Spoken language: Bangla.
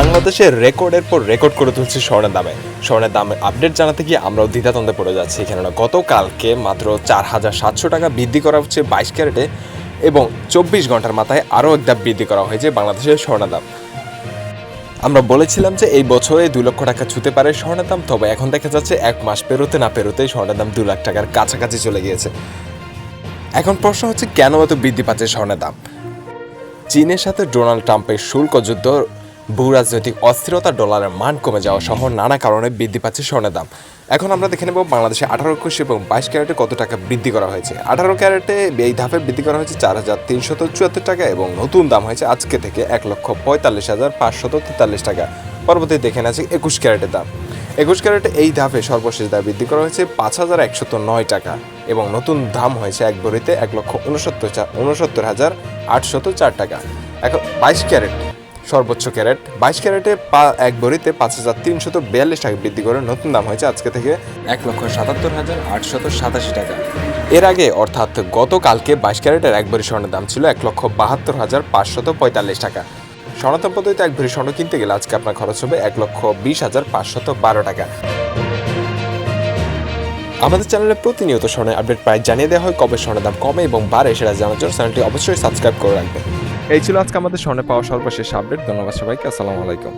বাংলাদেশে রেকর্ডের পর রেকর্ড করে তুলছে স্বর্ণের দামে। স্বর্ণের দামে আপডেট জানাতে গিয়ে আমরাও দ্বিধাদ্বন্দ্বে পড়ে যাচ্ছি। কেননা গতকালকে মাত্র চার হাজার সাতশো টাকা বৃদ্ধি করা হচ্ছে বাইশ ক্যারেটে এবং চব্বিশ ঘণ্টার মাথায় আরও এক ধাপ বৃদ্ধি করা হয়েছে বাংলাদেশের স্বর্ণের দাম। আমরা বলেছিলাম যে এই বছরে দুই লক্ষ টাকা ছুতে পারে স্বর্ণের দাম, তবে এখন দেখা যাচ্ছে এক মাস পেরোতে না পেরোতেই স্বর্ণের দাম দু লাখ টাকার কাছাকাছি চলে গিয়েছে। এখন প্রশ্ন হচ্ছে কেন এত বৃদ্ধি পাচ্ছে স্বর্ণের দাম? চীনের সাথে ডোনাল্ড ট্রাম্পের শুল্ক যুদ্ধ ভূ রাজনৈতিক অস্থিরতা ডলারের মান কমে যাওয়া সহ নানা কারণে বৃদ্ধি পাচ্ছে স্বর্ণের দাম। এখন আমরা দেখে নেব বাংলাদেশে আঠারো একুশ এবং বাইশ ক্যারেটে কত টাকা বৃদ্ধি করা হয়েছে। আঠারো ক্যারেটে এই ধাপে বৃদ্ধি করা হয়েছে চার হাজার তিনশত চুয়াত্তর টাকা এবং নতুন দাম হয়েছে আজকে থেকে এক লক্ষ পঁয়তাল্লিশ হাজার পাঁচশত তেতাল্লিশ টাকা। পরবর্তী দেখে আছে একুশ ক্যারেটের দাম। একুশ ক্যারেটে এই ধাপে সর্বশেষ দাম বৃদ্ধি করা হয়েছে পাঁচ হাজার একশত নয় টাকা এবং নতুন দাম হয়েছে এক ভরিতে এক লক্ষ উনসত্তর উনসত্তর হাজার আটশত চার টাকা। এখন বাইশ ক্যারেট সর্বোচ্চ ক্যারেট। বাইশ ক্যারেটে পা এক ভরিতে পাঁচ হাজার তিনশত বিয়াল্লিশ টাকা বৃদ্ধি করে নতুন দাম হয়েছে আজকে থেকে এক লক্ষ সাতাত্তর হাজার আটশত সাতাশি টাকা। এর আগে অর্থাৎ গতকালকে বাইশ ক্যারেটের এক ভরি স্বর্ণের দাম ছিল এক লক্ষ বাহাত্তর হাজার পাঁচশত পঁয়তাল্লিশ টাকা। সনাতন পদ্ধতিতে এক ভরি স্বর্ণ কিনতে গেলে আজকে আপনার খরচ হবে এক লক্ষ বিশ হাজার পাঁচশত বারো টাকা। আমাদের চ্যানেলে প্রতিনিয়ত স্বর্ণের আপডেট প্রায় জানিয়ে দেওয়া হয় কবে স্বর্ণের দাম কমে এবং বাড়ে সেটা জানার জন্য চ্যানেলটি অবশ্যই সাবস্ক্রাইব করে রাখবেন। এই ছিল আজকে আমাদের স্বর্ণে পাওয়া সর্বশেষ আপডেট ধন্যবাদ সবাইকে আসসালামু আলাইকুম।